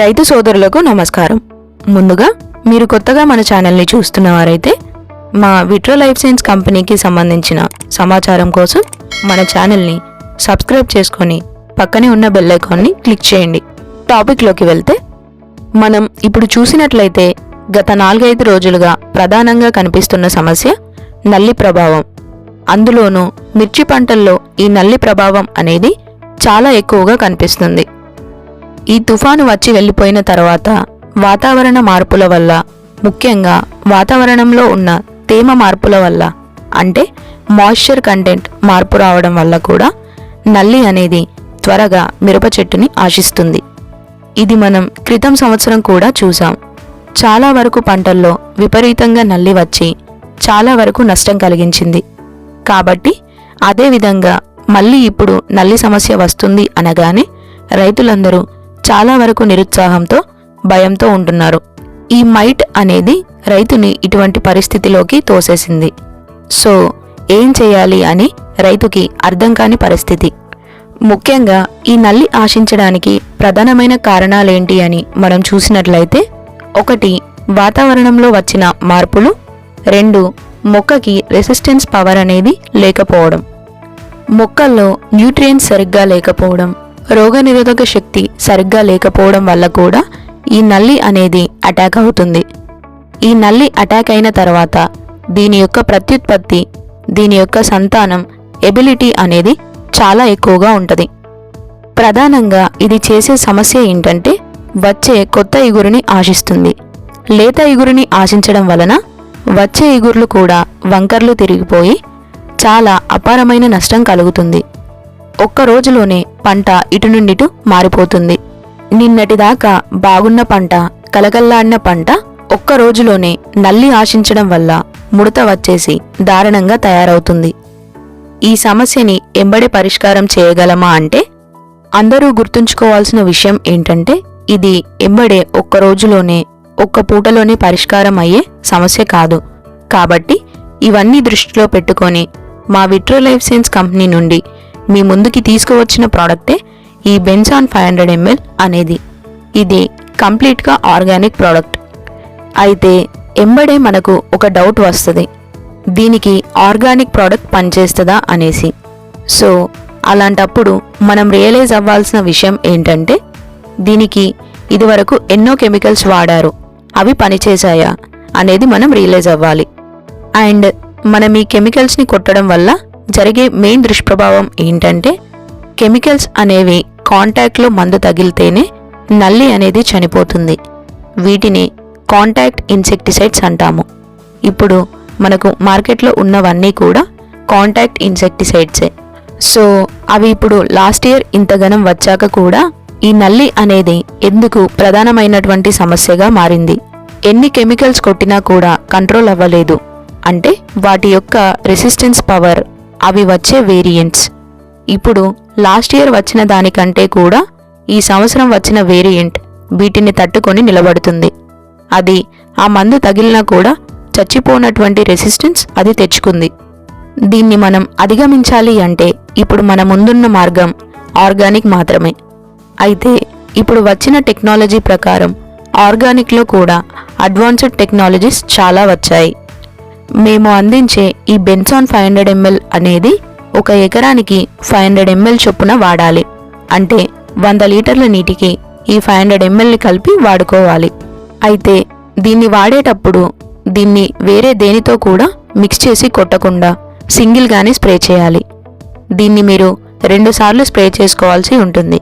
రైతు సోదరులకు నమస్కారం. ముందుగా మీరు కొత్తగా మన ఛానల్ని చూస్తున్నవారైతే మా విట్రో లైఫ్ సైన్స్ కంపెనీకి సంబంధించిన సమాచారం కోసం మన ఛానల్ని సబ్స్క్రైబ్ చేసుకొని పక్కనే ఉన్న బెల్ ఐకాన్ని క్లిక్ చేయండి. టాపిక్లోకి వెళ్తే మనం ఇప్పుడు చూసినట్లయితే గత నాలుగైదు రోజులుగా ప్రధానంగా కనిపిస్తున్న సమస్య నల్లి ప్రభావం. అందులోనూ మిర్చి పంటల్లో ఈ నల్లి ప్రభావం అనేది చాలా ఎక్కువగా కనిపిస్తుంది. ఈ తుఫాను వచ్చి వెళ్ళిపోయిన తర్వాత వాతావరణ మార్పుల వల్ల ముఖ్యంగా వాతావరణంలో ఉన్న తేమ మార్పుల వల్ల అంటే మాయిశ్చర్ కంటెంట్ మార్పు రావడం వల్ల కూడా నల్లి అనేది త్వరగా మిరప చెట్టుని ఆశిస్తుంది. ఇది మనం క్రితం సంవత్సరం కూడా చూసాం చాలా వరకు పంటల్లో విపరీతంగా నల్లి వచ్చి చాలా వరకు నష్టం కలిగించింది. కాబట్టి అదేవిధంగా మళ్ళీ ఇప్పుడు నల్లి సమస్య వస్తుంది అనగానే రైతులందరూ చాలా వరకు నిరుత్సాహంతో భయంతో ఉంటున్నారు. ఈ మైట్ అనేది రైతుని ఇటువంటి పరిస్థితిలోకి తోసేసింది. సో ఏం చేయాలి అని రైతుకి అర్థం కాని పరిస్థితి. ముఖ్యంగా ఈ నల్లి ఆశించడానికి ప్రధానమైన కారణాలేంటి అని మనం చూసినట్లయితే ఒకటి వాతావరణంలో వచ్చిన మార్పులు. రెండు మొక్కకి రెసిస్టెన్స్ పవర్ అనేది లేకపోవడం. మొక్కల్లో న్యూట్రియంట్స్ సరిగ్గా లేకపోవడం. రోగనిరోధక శక్తి సరిగ్గా లేకపోవడం వల్ల కూడా ఈ నల్లి అనేది అటాక్ అవుతుంది. ఈ నల్లి అటాక్ అయిన తర్వాత దీని యొక్క ప్రత్యుత్పత్తి దీని యొక్క సంతానం ఎబిలిటీ అనేది చాలా ఎక్కువగా ఉంటుంది. ప్రధానంగా ఇది చేసే సమస్య ఏంటంటే వచ్చే కొత్త ఇగురుని ఆశిస్తుంది. లేత ఇగురుని ఆశించడం వలన వచ్చే ఇగుర్లు కూడా వంకర్లు తిరిగిపోయి చాలా అపారమైన నష్టం కలుగుతుంది. ఒక్క రోజులోనే పంట ఇటు నుండిటు మారిపోతుంది. నిన్నటిదాకా బాగున్న పంట కలకల్లాడిన పంట ఒక్క రోజులోనే నల్లి ఆశించడం వల్ల ముడత వచ్చేసి దారుణంగా తయారవుతుంది. ఈ సమస్యని ఎంబడే పరిష్కారం చేయగలమా అంటే అందరూ గుర్తుంచుకోవాల్సిన విషయం ఏంటంటే ఇది ఎంబడే ఒక్క రోజులోనే ఒక్క పూటలోనే పరిష్కారం అయ్యే సమస్య కాదు. కాబట్టి ఇవన్నీ దృష్టిలో పెట్టుకొని మా విట్రో లైఫ్ సైన్స్ కంపెనీ నుండి మీ ముందుకి తీసుకువచ్చిన ప్రోడక్టే ఈ బెన్సాన్ ఫైవ్ హండ్రెడ్ ఎంఎల్ అనేది. ఇది కంప్లీట్గా ఆర్గానిక్ ప్రోడక్ట్. అయితే ఎంబడే మనకు ఒక డౌట్ వస్తుంది. దీనికి ఆర్గానిక్ ప్రోడక్ట్ పనిచేస్తుందా అనేసి. సో అలాంటప్పుడు మనం రియలైజ్ అవ్వాల్సిన విషయం ఏంటంటే దీనికి ఇదివరకు ఎన్నో కెమికల్స్ వాడారు. అవి పనిచేశాయా అనేది మనం రియలైజ్ అవ్వాలి. అండ్ మనం ఈ కెమికల్స్ని కొట్టడం వల్ల జరిగే మెయిన్ దుష్ప్రభావం ఏంటంటే కెమికల్స్ అనేవి కాంటాక్ట్లో మందు తగిలితేనే నల్లి అనేది చనిపోతుంది. వీటిని కాంటాక్ట్ ఇన్సెక్టిసైడ్స్ అంటాము. ఇప్పుడు మనకు మార్కెట్లో ఉన్నవన్నీ కూడా కాంటాక్ట్ ఇన్సెక్టిసైడ్సే సో అవి ఇప్పుడు లాస్ట్ ఇయర్ ఇంతగనం వచ్చాక కూడా ఈ నల్లి అనేది ఎందుకు ప్రధానమైనటువంటి సమస్యగా మారింది? ఎన్ని కెమికల్స్ కొట్టినా కూడా కంట్రోల్ అవ్వలేదు. అంటే వాటి యొక్క రెసిస్టెన్స్ పవర్ అవి వచ్చే వేరియంట్స్ ఇప్పుడు లాస్ట్ ఇయర్ వచ్చిన దానికంటే కూడా ఈ సంవత్సరం వచ్చిన వేరియంట్ వీటిని తట్టుకొని నిలబడుతుంది. అది ఆ మందు తగిలినా కూడా చచ్చిపోనటువంటి రెసిస్టెన్స్ అది తెచ్చుకుంది. దీన్ని మనం అధిగమించాలి అంటే ఇప్పుడు మన ముందున్న మార్గం ఆర్గానిక్ మాత్రమే. అయితే ఇప్పుడు వచ్చిన టెక్నాలజీ ప్రకారం ఆర్గానిక్లో కూడా అడ్వాన్స్డ్ టెక్నాలజీస్ చాలా వచ్చాయి. మేము అందించే ఈ బెన్సాన్ ఫైవ్ హండ్రెడ్ ఎంఎల్ అనేది ఒక ఎకరానికి ఫైవ్ హండ్రెడ్ ఎంఎల్ చొప్పున వాడాలి. అంటే వంద లీటర్ల నీటికి ఈ ఫైవ్ హండ్రెడ్ ఎంఎల్ని కలిపి వాడుకోవాలి. అయితే దీన్ని వాడేటప్పుడు దీన్ని వేరే దేనితో కూడా మిక్స్ చేసి కొట్టకుండా సింగిల్గానే స్ప్రే చేయాలి. దీన్ని మీరు రెండుసార్లు స్ప్రే చేసుకోవాల్సి ఉంటుంది.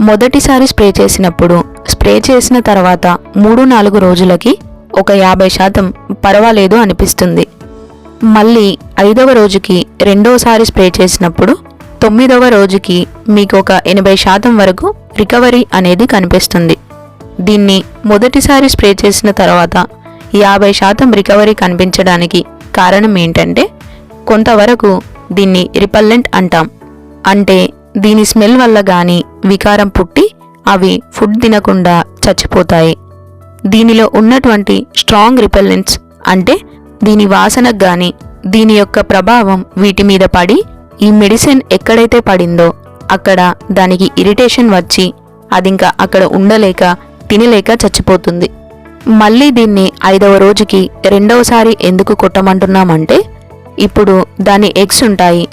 మొదటిసారి స్ప్రే చేసినప్పుడు స్ప్రే చేసిన తర్వాత మూడు నాలుగు రోజులకి ఒక యాభై శాతం పర్వాలేదు అనిపిస్తుంది. మళ్ళీ ఐదవ రోజుకి రెండోసారి స్ప్రే చేసినప్పుడు తొమ్మిదవ రోజుకి మీకు ఒక ఎనభై శాతం వరకు రికవరీ అనేది కనిపిస్తుంది. దీన్ని మొదటిసారి స్ప్రే చేసిన తర్వాత యాభై శాతం రికవరీ కనిపించడానికి కారణం ఏంటంటే కొంతవరకు దీన్ని రిపల్లెంట్ అంటాం. అంటే దీని స్మెల్ వల్ల కానీ వికారం పుట్టి అవి ఫుడ్ తినకుండా చచ్చిపోతాయి. దీనిలో ఉన్నటువంటి స్ట్రాంగ్ రిపెల్లెంట్స్ అంటే దీని వాసనకు గాని దీని యొక్క ప్రభావం వీటి మీద పడి ఈ మెడిసిన్ ఎక్కడైతే పడిందో అక్కడ దానికి ఇరిటేషన్ వచ్చి అది ఇంకా అక్కడ ఉండలేక తినలేక చచ్చిపోతుంది. మళ్ళీ దీన్ని ఐదవ రోజుకి రెండవసారి ఎందుకు కొట్టమంటున్నామంటే ఇప్పుడు దాని ఎగ్స్ ఉంటాయి.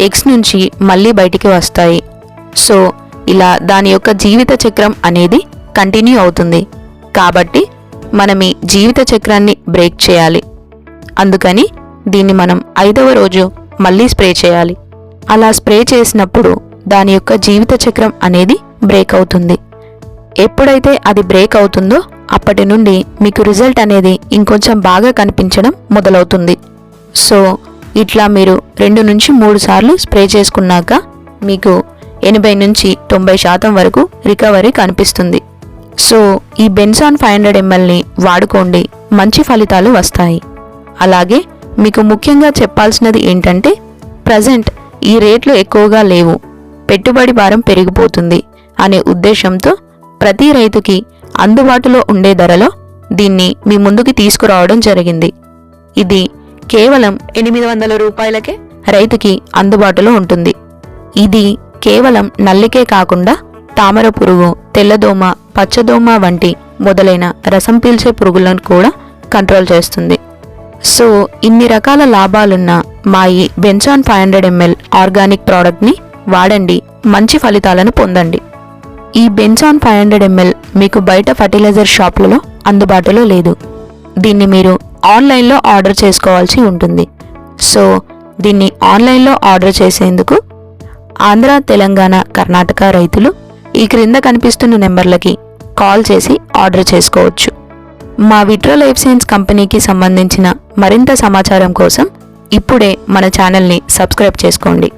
ఎగ్స్ నుంచి మళ్ళీ బయటికి వస్తాయి. సో ఇలా దాని యొక్క జీవిత చక్రం అనేది కంటిన్యూ అవుతుంది. కాబట్టి మనం ఈ జీవిత చక్రాన్ని బ్రేక్ చేయాలి. అందుకని దీన్ని మనం ఐదవ రోజు మళ్ళీ స్ప్రే చేయాలి. అలా స్ప్రే చేసినప్పుడు దాని యొక్క జీవిత చక్రం అనేది బ్రేక్ అవుతుంది. ఎప్పుడైతే అది బ్రేక్ అవుతుందో అప్పటి నుండి మీకు రిజల్ట్ అనేది ఇంకొంచెం బాగా కనిపించడం మొదలవుతుంది. సో ఇట్లా మీరు రెండు నుంచి మూడు సార్లు స్ప్రే చేసుకున్నాక మీకు ఎనభై నుంచి తొంభై శాతం వరకు రికవరీ కనిపిస్తుంది. సో ఈ బెన్సాన్ ఫైవ్ హండ్రెడ్ ఎంఎల్ని వాడుకోండి. మంచి ఫలితాలు వస్తాయి. అలాగే మీకు ముఖ్యంగా చెప్పాల్సినది ఏంటంటే ప్రజెంట్ ఈ రేట్లు ఎక్కువగా లేవు. పెట్టుబడి భారం పెరిగిపోతుంది అనే ఉద్దేశంతో ప్రతి రైతుకి అందుబాటులో ఉండే ధరలో దీన్ని మీ ముందుకి తీసుకురావడం జరిగింది. ఇది కేవలం ఎనిమిది వందల రూపాయలకే రైతుకి అందుబాటులో ఉంటుంది. ఇది కేవలం నల్లికే కాకుండా తామర పురుగు తెల్లదోమ పచ్చదోమ వంటి మొదలైన రసం పీల్చే పురుగులను కూడా కంట్రోల్ చేస్తుంది. సో ఇన్ని రకాల లాభాలున్న మా ఈ బెంచాన్ ఫైవ్ హండ్రెడ్ ఎంఎల్ ఆర్గానిక్ ప్రోడక్ట్ని వాడండి. మంచి ఫలితాలను పొందండి. ఈ బెంచాన్ ఫైవ్ హండ్రెడ్ ఎంఎల్ మీకు బయట ఫర్టిలైజర్ షాపులలో అందుబాటులో లేదు. దీన్ని మీరు ఆన్లైన్లో ఆర్డర్ చేసుకోవాల్సి ఉంటుంది. సో దీన్ని ఆన్లైన్లో ఆర్డర్ చేసేందుకు ఆంధ్ర తెలంగాణ కర్ణాటక రైతులు ఈ క్రింద కనిపిస్తున్న నెంబర్లకి కాల్ చేసి ఆర్డర్ చేసుకోవచ్చు. మా విట్రో లైఫ్ సైన్స్ కంపెనీకి సంబంధించిన మరింత సమాచారం కోసం ఇప్పుడే మన ఛానల్ని సబ్స్క్రైబ్ చేసుకోండి.